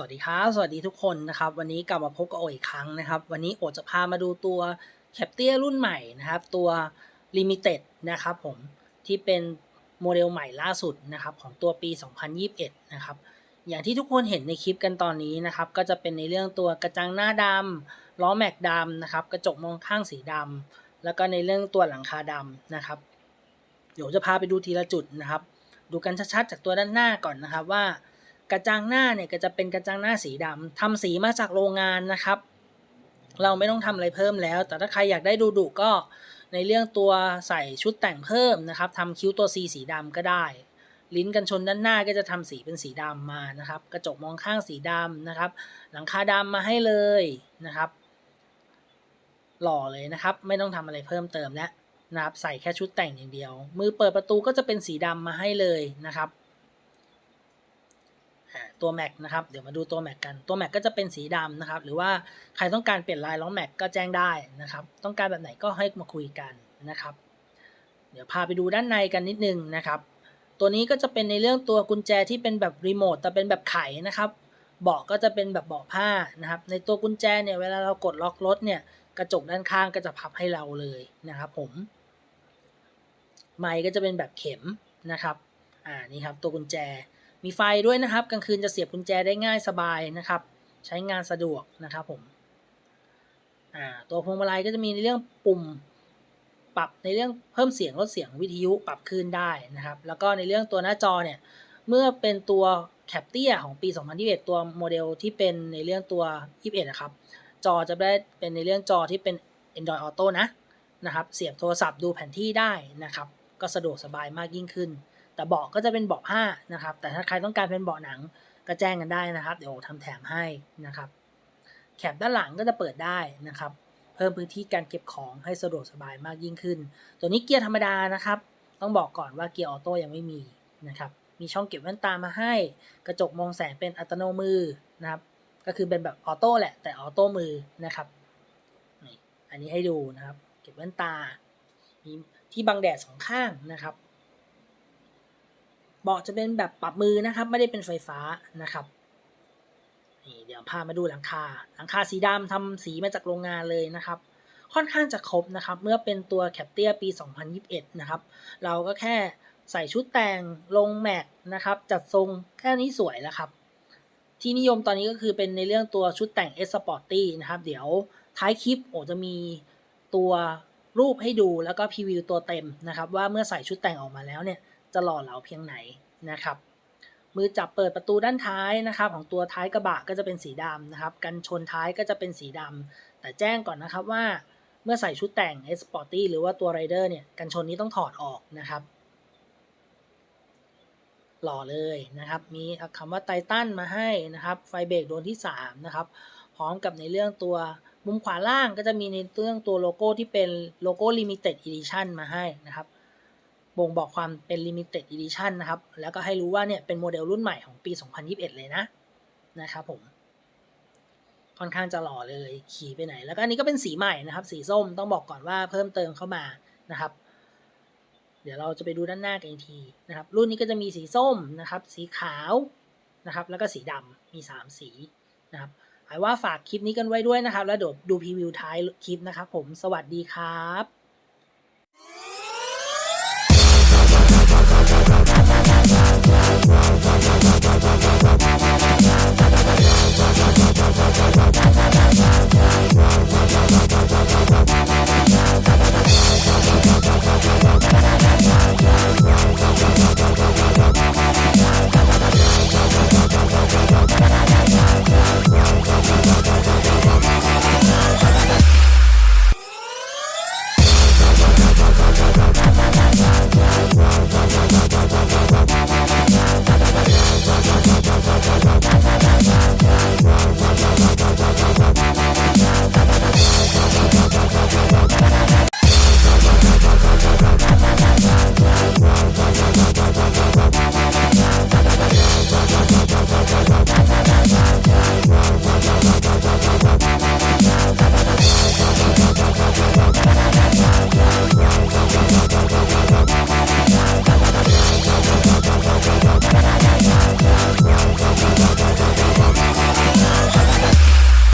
สวัสดีครับ สวัสดีทุกคนนะครับ วันนี้กลับมาพบกับโออีกครั้งนะครับ วันนี้โอจะพามาดูตัวแคปเตียรุ่นใหม่นะครับ ตัว Limited นะครับผม ที่เป็นโมเดลใหม่ล่าสุดนะครับของตัวปี 2021 นะครับ อย่างที่ทุกคนเห็นในคลิปกันตอนนี้นะครับ ก็จะเป็นในเรื่องตัวกระจังหน้าดำล้อแม็กดำนะครับ กระจกมองข้างสีดำแล้วก็ในเรื่องตัวหลังคาดำนะครับ เดี๋ยวจะพาไปดูทีละจุดนะครับ ดูกันชัดๆจากตัวด้านหน้าก่อนนะครับว่า กระจังหน้าเนี่ยก็จะเป็นกระจังหน้าสีดำทำสีมาจากโรงงานนะครับ เราไม่ต้องทำอะไรเพิ่มแล้ว แต่ถ้าใครอยากได้ดูดุก็ในเรื่องตัวใส่ชุดแต่งเพิ่มนะครับทำคิ้วตัว C สีดำก็ได้ ลิ้นกันชนด้านหน้าก็จะทำสีเป็นสีดำมานะครับ กระจกมองข้างสีดำนะครับ หลังคาดำมาให้เลยนะครับ หล่อเลยนะครับ ไม่ต้องทำอะไรเพิ่มเติมแล้วนะครับ ใส่แค่ชุดแต่งอย่างเดียว มือเปิดประตูก็จะเป็นสีดำมาให้เลยนะครับ ตัวแม็กนะครับเดี๋ยวมาดูตัวแม็กกันตัวแม็กก็จะเป็นสีดำนะครับหรือว่าใครต้องการเปลี่ยนลายล้อแม็กก็แจ้งได้นะครับต้องการแบบไหนก็ให้มาคุยกันนะครับ เดี๋ยวพาไปดูด้านในกันนิดนึงนะครับตัวนี้ก็จะเป็นในเรื่องตัวกุญแจที่เป็นแบบรีโมทแต่เป็นแบบไขนะครับเบาะก็จะเป็นแบบเบาะผ้านะครับ ในตัวกุญแจเนี่ยเวลาเรากดล็อกรถเนี่ยกระจกด้านข้างก็จะพับให้เราเลยนะครับผมไมค์ก็จะเป็นแบบเข็มนะครับอ่านี่ครับตัวกุญแจ มีไฟด้วยนะครับ กลางคืนจะเสียบกุญแจได้ง่ายสบายนะครับ ใช้งานสะดวกนะครับผมตัวพวงมาลัยก็จะมีในเรื่องปุ่มปรับในเรื่องเพิ่มเสียงลดเสียงวิทยุปรับขึ้นได้นะครับ แล้วก็ในเรื่องตัวหน้าจอเนี่ยเมื่อเป็นตัวแคปเตียของปี 2021 ตัวโมเดลที่เป็นในเรื่องตัว 21นะครับ จอจะได้เป็นในเรื่องจอที่เป็น Android Auto นะนะครับ เสียบโทรศัพท์ดูแผนที่ได้นะครับ ก็สะดวกสบายมากยิ่งขึ้น แต่เบาะก็จะเป็นเบาะผ้านะครับ แต่ถ้าใครต้องการเป็นเบาะหนังก็แจ้งกันได้นะครับ เดี๋ยวทำแถมให้นะครับ แคปด้านหลังก็จะเปิดได้นะครับ เพิ่มพื้นที่การเก็บของให้สะดวกสบายมากยิ่งขึ้น ตัวนี้เกียร์ธรรมดานะครับ ต้องบอกก่อนว่าเกียร์ออโต้ยังไม่มีนะครับ มีช่องเก็บแว่นตามาให้ กระจกมองแสงเป็นอัตโนมือนะครับ ก็คือเป็นแบบออโต้แหละ แต่ออโต้มือนะครับ อันนี้ให้ดูนะครับ เก็บแว่นตา มีที่บังแดดสองข้างนะครับ เบาะจะเป็นแบบปรับมือนะครับ ไม่ได้เป็นไฟฟ้านะครับนี่เดี๋ยวพามาดูหลังคา หลังคาสีดำทำสีมาจากโรงงานเลยนะครับ ค่อนข้างจะครบนะครับ เมื่อเป็นตัวแคปเตียปี 2021 นะครับ เราก็แค่ใส่ชุดแต่งลงแม็กนะครับ จัดทรงแค่นี้สวยแล้วครับ ที่นิยมตอนนี้ก็คือเป็นในเรื่องตัวชุดแต่ง S Sporty นะครับ เดี๋ยวท้ายคลิปโอจะมีตัวรูปให้ดูแล้วก็พรีวิวตัวเต็มนะครับ ว่าเมื่อใส่ชุดแต่งออกมาแล้วเนี่ย จะหล่อเหลาเพียงไหนนะครับ มือจับเปิดประตูด้านท้ายนะครับ ของตัวท้ายกระบะก็จะเป็นสีดำนะครับ กันชนท้ายก็จะเป็นสีดำแต่แจ้งก่อนนะครับว่าเมื่อใส่ชุดแต่ง S p o r t y หรือว่าตัว Rider เนี่ยกันชนนี้ต้องถอดออกนะครับ หล่อเลยนะครับ มีคำว่าไททันมาให้นะครับ ไฟเบรกดวงที่ 3 นะครับ พร้อมกับในเรื่องตัวมุมขวาล่างก็จะมีในเรื่องตัวโลโก้ที่เป็นโลโก้ Limited Edition มาให้นะครับ บ่งบอกความเป็น Limited Edition นะครับ แล้วก็ให้รู้ว่าเนี่ยเป็นโมเดลรุ่นใหม่ของปี 2021 เลยนะนะครับผม ค่อนข้างจะหล่อเลยขี่ไปไหน แล้วก็อันนี้ก็เป็นสีใหม่นะครับ สีส้มต้องบอกก่อนว่าเพิ่มเติมเข้ามานะครับ เดี๋ยวเราจะไปดูด้านหน้ากันอีกทีนะครับ รุ่นนี้ก็จะมีสีส้มนะครับ สีขาวนะครับ แล้วก็สีดำมี 3 สีนะครับหมายว่าฝากคลิปนี้กันไว้ด้วยนะครับ แล้วเดี๋ยวดูพรีวิวท้ายคลิปนะครับผมสวัสดีครับ